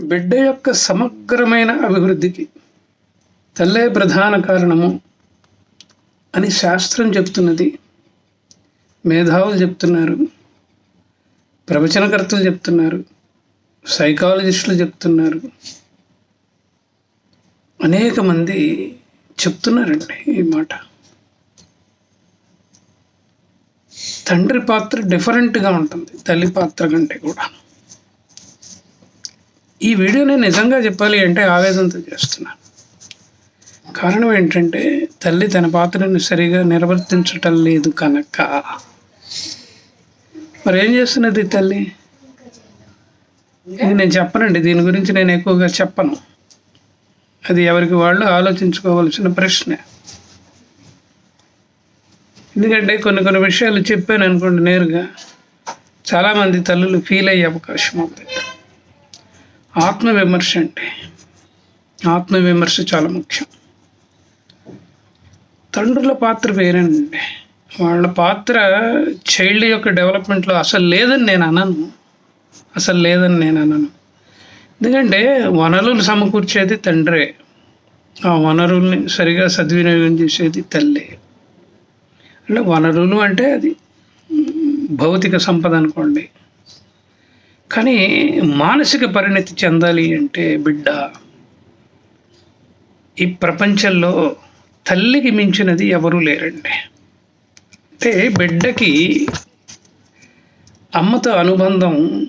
బిడ్డ యొక్క సమగ్రమైన అభివృద్ధికి తల్లే ప్రధాన కారణము అని శాస్త్రం చెప్తున్నది. మేధావులు చెప్తున్నారు. ప్రవచనకర్తలు చెప్తున్నారు. సైకాలజిస్టులు చెప్తున్నారు. అనేక మంది చెప్తున్నారండి ఈ మాట. తండ్రి పాత్ర డిఫరెంట్గా ఉంటుంది. తల్లి పాత్ర కంటే కూడా. ఈ వీడియో నేను నిజంగా చెప్పాలి అంటే ఆవేదనతో చేస్తున్నాను. కారణం ఏంటంటే తల్లి తన పాత్రను సరిగా నిర్వర్తించటం లేదు కనుక. మరి ఏం చేస్తున్నది తల్లి? ఇది నేను చెప్పనండి దీని గురించి నేను ఎక్కువగా చెప్పను. అది ఎవరికి వాళ్ళు ఆలోచించుకోవాల్సిన ప్రశ్న. ఎందుకంటే కొన్ని కొన్ని విషయాలు చెప్పాను అనుకోండి నేరుగా చాలామంది తల్లులు ఫీల్ అయ్యే అవకాశం ఉంది. ఆత్మవిమర్శ అంటే ఆత్మవిమర్శ చాలా ముఖ్యం. తండ్రుల పాత్ర వేరేనండి. వాళ్ళ పాత్ర చైల్డ్ యొక్క డెవలప్మెంట్లో అసలు లేదని నేను అనను. అసలు లేదని నేను అనను. ఎందుకంటే వనరులు సమకూర్చేది తండ్రే. ఆ వనరుల్ని సరిగా సద్వినియోగం చేసేది తల్లి. అంటే వనరులు అంటే అది భౌతిక సంపద అనుకోండి. కానీ మానసిక పరిణతి చెందాలి అంటే బిడ్డ ఈ ప్రపంచంలో తల్లికి మించినది ఎవరూ లేరండి. అంటే బిడ్డకి అమ్మతో అనుబంధం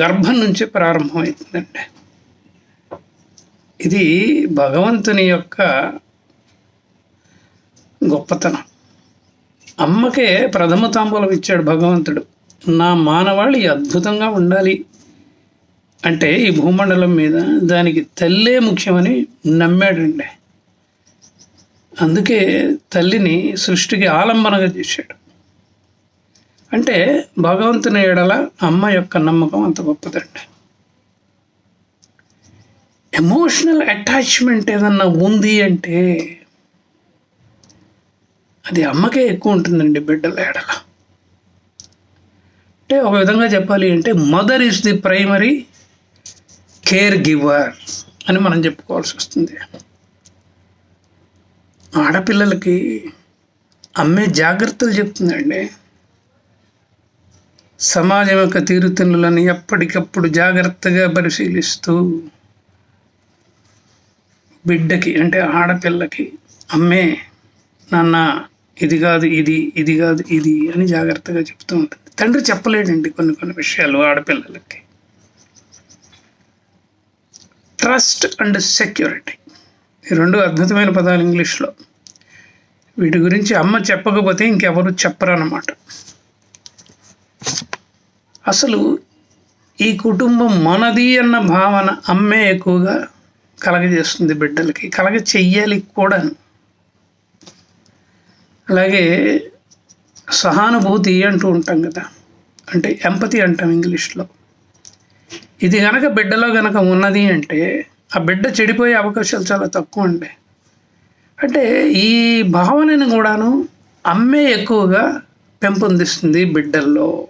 గర్భం నుంచే ప్రారంభమవుతుందండి. ఇది భగవంతుని యొక్క గొప్పతనం. అమ్మకే ప్రథమ తాంబూలం ఇచ్చాడు భగవంతుడు. నా మానవాళి అద్భుతంగా ఉండాలి. అంటే ఈ భూమండలం మీద దానికి తల్లే ముఖ్యమని నమ్మాడండి. అందుకే తల్లిని సృష్టికి ఆలంబనగా చేశాడు. అంటే భగవంతుని ఎడల అమ్మ యొక్క నమ్మకం అంత గొప్పదండి. ఎమోషనల్ అటాచ్మెంట్ ఏదన్నా ఉంది అంటే అది అమ్మకే ఎక్కువ ఉంటుందండి బిడ్డల ఎడల. అంటే ఒక విధంగా చెప్పాలి అంటే mother is the primary care giver అని మనం చెప్పుకోవాల్సి వస్తుంది. ఆడపిల్లలకి అమ్మే జాగ్రత్తలు చెప్తుందండి. సమాజం యొక్క తీరుతెన్నులను ఎప్పటికప్పుడు జాగ్రత్తగా పరిశీలిస్తూ బిడ్డకి అంటే ఆడపిల్లకి అమ్మే నాన్న ఇది కాదు ఇది ఇది కాదు ఇది అని జాగ్రత్తగా చెప్తూ ఉంటుంది. తండ్రి చెప్పలేడండి కొన్ని కొన్ని విషయాలు ఆడపిల్లలకి. ట్రస్ట్ అండ్ సెక్యూరిటీ ఈ రెండు అద్భుతమైన పదాలు ఇంగ్లీష్లో. వీటి గురించి అమ్మ చెప్పకపోతే ఇంకెవరు చెప్పరు అన్నమాట అసలు ఈ కుటుంబం మనది అన్న భావన అమ్మే ఎక్కువగా కలగజేస్తుంది బిడ్డలకి కలగ చెయ్యాలి కూడా అలాగే సహానుభూతి అంటూ ఉంటాం కదా. అంటే ఎంపతి అంటాం ఇంగ్లీష్లో. ఇది గనక బిడ్డలో గనక ఉన్నది అంటే ఆ బిడ్డ చెడిపోయే అవకాశాలు చాలా తక్కువ అండి. అంటే ఈ భావనని కూడాను అమ్మే ఎక్కువగా పెంపొందిస్తుంది బిడ్డల్లో.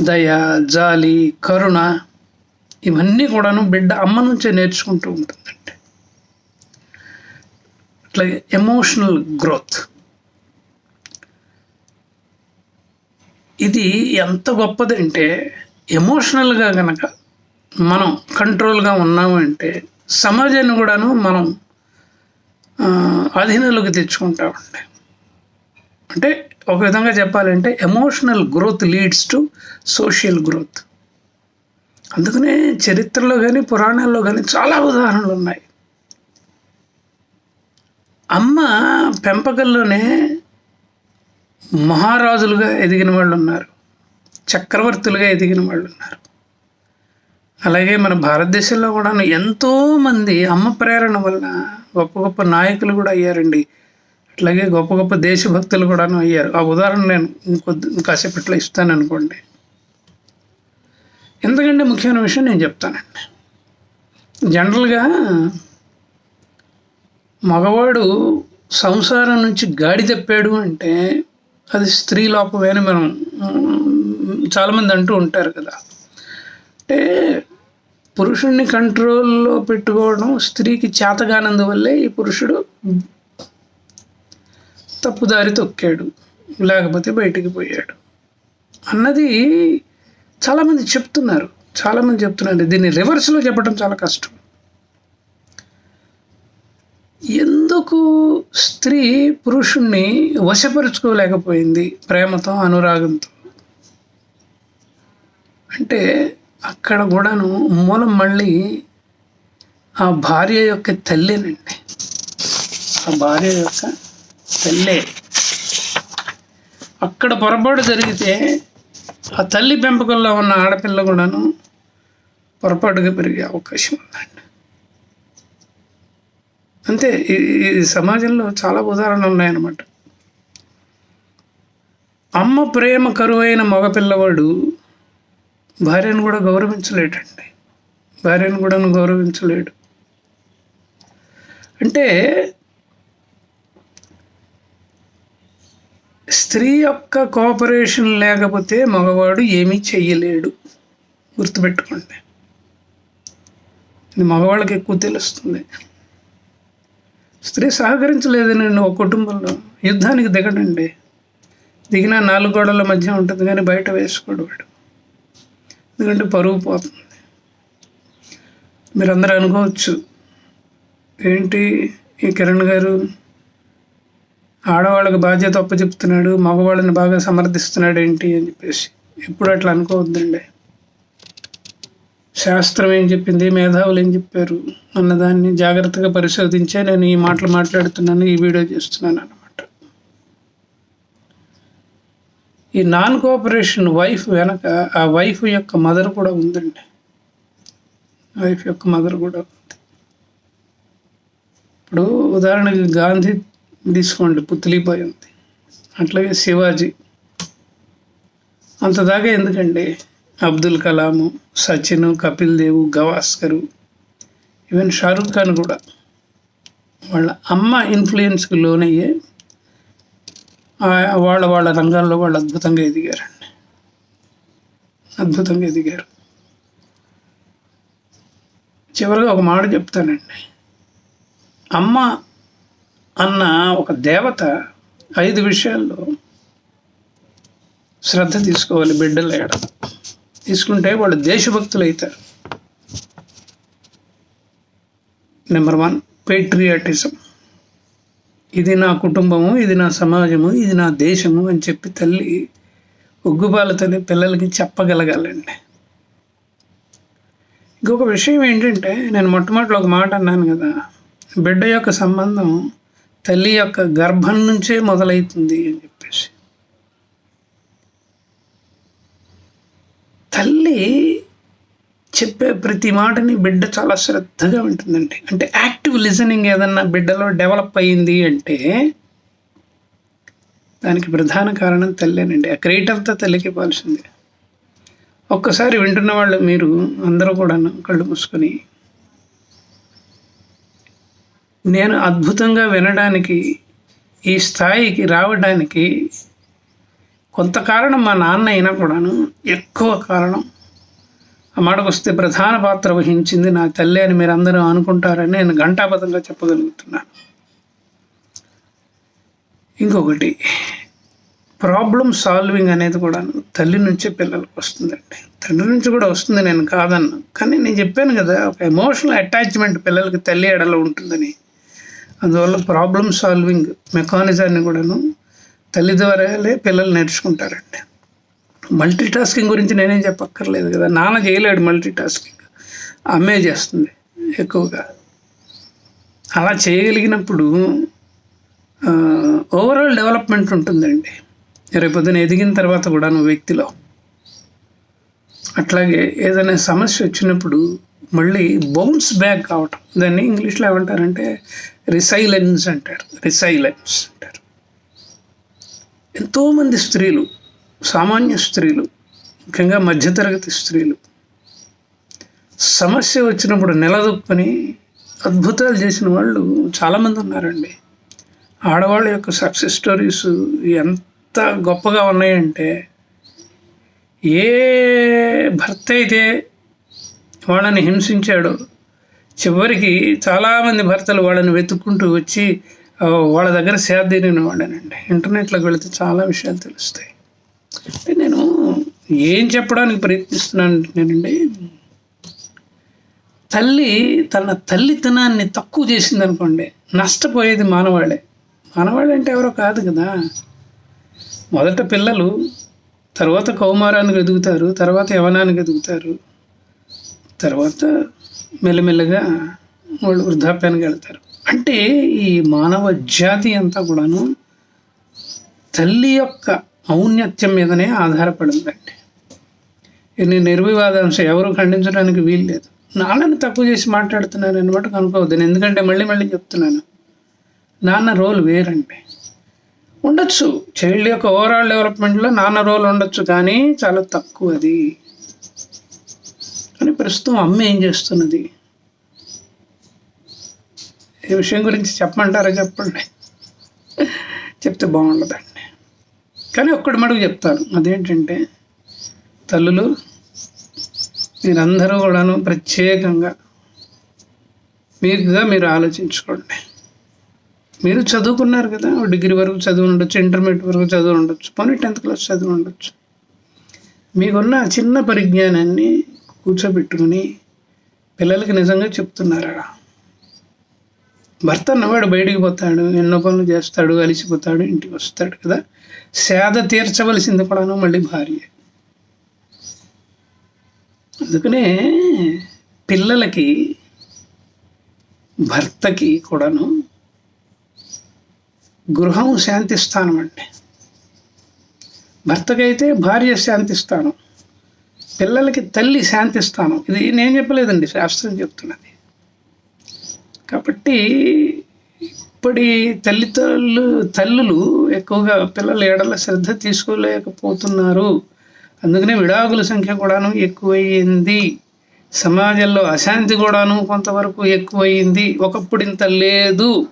దయ జాలి కరుణ ఇవన్నీ కూడాను బిడ్డ అమ్మ నుంచే నేర్చుకుంటూ ఉంటుందండి. అట్లాగే ఎమోషనల్ గ్రోత్ ఇది ఎంత గొప్పదంటే ఎమోషనల్గా కనుక మనం కంట్రోల్గా ఉన్నాము అంటే సమాజాన్ని కూడాను మనం అధీనంలోకి తెచ్చుకుంటామండి. అంటే ఒక విధంగా చెప్పాలంటే emotional growth leads to social growth అందుకనే చరిత్రలో కానీ పురాణాల్లో కానీ చాలా ఉదాహరణలు ఉన్నాయి అమ్మ పెంపకంలోనే మహారాజులుగా ఎదిగిన వాళ్ళు ఉన్నారు చక్రవర్తులుగా ఎదిగిన వాళ్ళు ఉన్నారు అలాగే మన భారతదేశంలో కూడా ఎంతోమంది అమ్మ ప్రేరణ వల్ల గొప్ప గొప్ప నాయకులు కూడా అయ్యారండి. అట్లాగే గొప్ప గొప్ప దేశభక్తులు కూడాను అయ్యారు. ఆ ఉదాహరణ నేను ఇంకొద్ది కాసేపట్లో ఇస్తాను అనుకోండి. ఎందుకంటే ముఖ్యమైన విషయం నేను చెప్తానండి. జనరల్గా మగవాడు సంసారం నుంచి గాడి తప్పాడు అంటే అది స్త్రీ లోపమే అని మనం చాలామంది అంటూ ఉంటారు కదా. అంటే పురుషుణ్ణి కంట్రోల్లో పెట్టుకోవడం స్త్రీకి చేతగానందువల్లే ఈ పురుషుడు తప్పుదారి తొక్కాడు లేకపోతే బయటికి పోయాడు. అన్నది చాలామంది చెప్తున్నారు. చాలామంది చెప్తున్నారు. దీన్ని రివర్స్లో చెప్పడం చాలా కష్టం. ఎందుకు స్త్రీ పురుషుణ్ణి వశపరుచుకోలేకపోయింది ప్రేమతో అనురాగంతో? అంటే అక్కడ కూడాను మూలం మళ్ళీ ఆ భార్య యొక్క తల్లేనండి. ఆ భార్య యొక్క తల్లే. అక్కడ పొరపాటు జరిగితే ఆ తల్లి పెంపకంలో ఉన్న ఆడపిల్ల కూడాను పొరపాటుగా పెరిగే అవకాశం ఉందండి. అంతే ఈ సమాజంలో చాలా ఉదాహరణలు ఉన్నాయన్నమాట. అమ్మ ప్రేమ కరువైన మగపిల్లవాడు భార్యను కూడా గౌరవించలేటండి భార్యను కూడా గౌరవించలేడు. అంటే స్త్రీ యొక్క కోఆపరేషన్ లేకపోతే మగవాడు ఏమీ చెయ్యలేడు. గుర్తుపెట్టుకోండి. ఇది మగవాళ్ళకి ఎక్కువ తెలుస్తుంది. స్త్రీ సహకరించలేదని ఒక కుటుంబంలో యుద్ధానికి దిగడండి. దిగిన నాలుగు గోడల మధ్య ఉంటుంది కానీ బయట వేసుకోడు వాడు. ఎందుకంటే పరుగు పోతుంది. మీరందరూ అనుకోవచ్చు ఏంటి ఈ కిరణ్ గారు ఆడవాళ్ళకి బాధ్యత అప్ప చెప్తున్నాడు మగవాళ్ళని బాగా సమర్థిస్తున్నాడు ఏంటి అని చెప్పేసి. ఎప్పుడు అట్లా అనుకోవద్దండి. శాస్త్రం ఏం చెప్పింది? మేధావులు ఏం చెప్పారు? అన్నదాన్ని జాగ్రత్తగా పరిశోధించే నేను ఈ మాటలు మాట్లాడుతున్నాను ఈ వీడియో చేస్తున్నాను అనమాట ఈ నాన్ కోఆపరేషన్ వైఫ్ వెనక ఆ వైఫ్ యొక్క మదర్ కూడా ఉందండి. వైఫ్ యొక్క మదర్ కూడా ఉంది. ఇప్పుడు ఉదాహరణకి గాంధీ తీసుకోండి పుత్లిపోయి ఉంది. అట్లాగే శివాజీ. అంతదాకా ఎందుకండి? అబ్దుల్ కలాము సచిన్ కపిల్ దేవ్ గవాస్కరు ఈవెన్ షారుఖ్ ఖాన్ కూడా వాళ్ళ అమ్మ ఇన్ఫ్లుయెన్స్కి లోనయ్యే వాళ్ళ వాళ్ళ రంగాల్లో వాళ్ళు అద్భుతంగా ఎదిగారండి. అద్భుతంగా ఎదిగారు. చివరిగా ఒక మాట చెప్తానండి. అమ్మ అన్న ఒక దేవత ఐదు విషయాల్లో శ్రద్ధ తీసుకోవాలి బిడ్డలు ఏడాది తీసుకుంటే వాళ్ళు దేశభక్తులు అవుతారు నెంబర్ వన్ పేట్రియాటిజం ఇది నా కుటుంబము ఇది నా సమాజము ఇది నా దేశము అని చెప్పి తల్లి ఉగ్గుబాలతోనే పిల్లలకి చెప్పగలగాలండి. ఇంకొక విషయం ఏంటంటే నేను మొట్టమొదటి ఒక మాట అన్నాను కదా బిడ్డ యొక్క సంబంధం తల్లి యొక్క గర్భం నుంచే మొదలవుతుంది అని చెప్పేసి. తల్లి చెప్పే ప్రతి మాటని బిడ్డ చాలా శ్రద్ధగా వింటుందండి. అంటే యాక్టివ్ లిజనింగ్ ఏదన్నా బిడ్డలో డెవలప్ అయ్యింది అంటే దానికి ప్రధాన కారణం తల్లేనండి. ఆ క్రెడిట్ అంతా తల్లికి ఇవ్వాల్సిందే. ఒక్కసారి వింటున్న వాళ్ళు మీరు అందరూ కూడా కళ్ళు మూసుకొని నేను అద్భుతంగా వినడానికి ఈ స్థాయికి రావడానికి కొంత కారణం మా నాన్న అయినా కూడాను ఎక్కువ కారణం. ఆ మాటకు వస్తే ప్రధాన పాత్ర వహించింది నా తల్లి అని మీరు అందరూ అనుకుంటారని నేను ఘంటాపథంగా చెప్పగలుగుతున్నాను. ఇంకొకటి ప్రాబ్లం సాల్వింగ్ అనేది కూడా తల్లి నుంచే పిల్లలకు వస్తుందండి. తండ్రి నుంచి కూడా వస్తుంది నేను కాదన్నా. కానీ నేను చెప్పాను కదా ఒక ఎమోషనల్ అటాచ్మెంట్ పిల్లలకి తల్లి ఎడలో ఉంటుందని. అందువల్ల ప్రాబ్లం సాల్వింగ్ మెకానిజాన్ని కూడాను తల్లి ద్వారాలే పిల్లలు నేర్చుకుంటారండి. మల్టీ టాస్కింగ్ గురించి నేనేం చెప్పక్కర్లేదు కదా. నాన్న చేయలేడు మల్టీ టాస్కింగ్ అమ్మే చేస్తుంది ఎక్కువగా. అలా చేయగలిగినప్పుడు ఓవరాల్ డెవలప్మెంట్ ఉంటుందండి. రేపొద్దున ఎదిగిన తర్వాత కూడా నువ్వు వ్యక్తిలో. అట్లాగే ఏదైనా సమస్య వచ్చినప్పుడు మళ్ళీ బౌన్స్ బ్యాక్ కావటం. దాన్ని ఇంగ్లీష్లో ఏమంటారంటే రిసైలెన్స్ అంటారు. రిసైలెన్స్ అంటారు. ఎంతోమంది స్త్రీలు సామాన్య స్త్రీలు ముఖ్యంగా మధ్యతరగతి స్త్రీలు సమస్య వచ్చినప్పుడు నిలదొక్కుని అద్భుతాలు చేసిన వాళ్ళు చాలామంది ఉన్నారండి. ఆడవాళ్ళ యొక్క సక్సెస్ స్టోరీస్ ఎంత గొప్పగా ఉన్నాయంటే ఏ భర్త అయితే వాళ్ళని హింసించాడో చివరికి చాలామంది భర్తలు వాళ్ళని వెతుక్కుంటూ వచ్చి వాళ్ళ దగ్గర సేదీరిన వాడానండి. ఇంటర్నెట్లోకి వెళితే చాలా విషయాలు తెలుస్తాయి. అంటే నేను ఏం చెప్పడానికి ప్రయత్నిస్తున్నాను నేనండి తల్లి తన తల్లితనాన్ని తక్కువ చేసింది అనుకోండి నష్టపోయేది మానవాళ్ళే. మానవాళ్ళు అంటే ఎవరో కాదు కదా. మొదట పిల్లలు తర్వాత కౌమారానికి ఎదుగుతారు తర్వాత యవనానికి ఎదుగుతారు తర్వాత మెల్లమెల్లగా వాళ్ళు వృద్ధాప్యానికి వెళ్తారు. అంటే ఈ మానవ జాతి అంతా కూడాను తల్లి యొక్క ఔన్నత్యం మీదనే ఆధారపడిందండి ఇది నిర్వివాదాంశ ఎవరు ఖండించడానికి వీలు లేదు. నాన్నని తక్కువ చేసి మాట్లాడుతున్నాను అనమాట కనుక్కోవద్దు నేను ఎందుకంటే మళ్ళీ మళ్ళీ చెప్తున్నాను. నాన్న రోల్ వేరండి ఉండొచ్చు. చైల్డ్ యొక్క ఓవరాల్ డెవలప్మెంట్లో నాన్న రోల్ ఉండొచ్చు కానీ చాలా తక్కువ అది కానీ ప్రస్తుతం అమ్మ ఏం చేస్తున్నది? ఈ విషయం గురించి చెప్పమంటారా చెప్పండి. చెప్తే బాగుండదండి. కానీ ఒక్కటి మటుకు చెప్తాను. అదేంటంటే తల్లులు మీరందరూ కూడాను ప్రత్యేకంగా మీకుగా మీరు ఆలోచించుకోండి. మీరు చదువుకున్నారు కదా డిగ్రీ వరకు చదువు ఉండొచ్చు ఇంటర్మీడియట్ వరకు చదువు ఉండొచ్చు పోనీ టెన్త్ క్లాస్ చదువు ఉండొచ్చు. మీకున్న చిన్న పరిజ్ఞానాన్ని కూర్చోబెట్టుకుని పిల్లలకి నిజంగా చెప్తున్నారా? భర్త అన్నవాడు బయటికి పోతాడు ఎన్నో పనులు చేస్తాడు అలిసిపోతాడు ఇంటికి వస్తాడు కదా. సేద తీర్చవలసింది కూడాను మళ్ళీ భార్య. అందుకనే పిల్లలకి భర్తకి కూడాను గృహం శాంతి స్థానం అండి భర్తకైతే భార్య శాంతి స్థానం పిల్లలకి తల్లి శాంతి స్థానం ఇది నేను చెప్పలేదండి శాస్త్రం చెప్తున్నది. కాబట్టి ఇప్పటి తల్లిదండ్రులు తల్లులు ఎక్కువగా పిల్లల ఏడల శ్రద్ధ తీసుకోలేకపోతున్నారు. అందుకనే విడాకుల సంఖ్య కూడాను ఎక్కువయ్యింది. సమాజంలో అశాంతి కూడాను కొంతవరకు ఎక్కువయ్యింది. ఒకప్పుడు ఇంత లేదు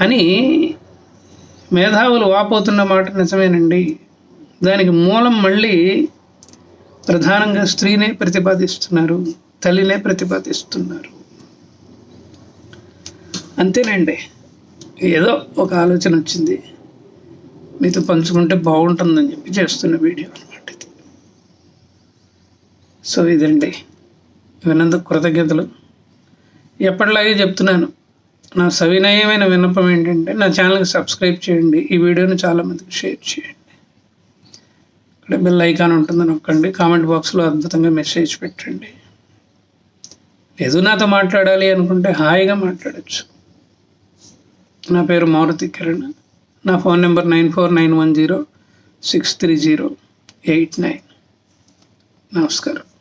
అని మేధావులు వాపోతున్న మాట నిజమేనండి. దానికి మూలం మళ్ళీ ప్రధానంగా స్త్రీనే ప్రతిపాదిస్తున్నారు తల్లినే ప్రతిపాదిస్తున్నారు. అంతేనండి. ఏదో ఒక ఆలోచన వచ్చింది. మీతో పంచుకుంటే బాగుంటుందని చెప్పి చేస్తున్న వీడియో అనమాట ఇది. సో ఇదండి. విన్నందుకు కృతజ్ఞతలు. ఎప్పటిలాగే చెప్తున్నాను. నా సవినయమైన విన్నపం ఏంటంటే నా ఛానల్కి సబ్స్క్రైబ్ చేయండి. ఈ వీడియోని చాలామందికి షేర్ చేయండి. ఇక్కడ బెల్ ఐకాన్ ఉంటుందని నొక్కండి. కామెంట్ బాక్స్లో అద్భుతంగా మెసేజ్ పెట్టండి. ఏదో నాతో మాట్లాడాలి అనుకుంటే హాయిగా మాట్లాడచ్చు. నా పేరు మారుతి కిరణ్. నా phone number nine four nine one zero six three zero eight nine. నమస్కారం.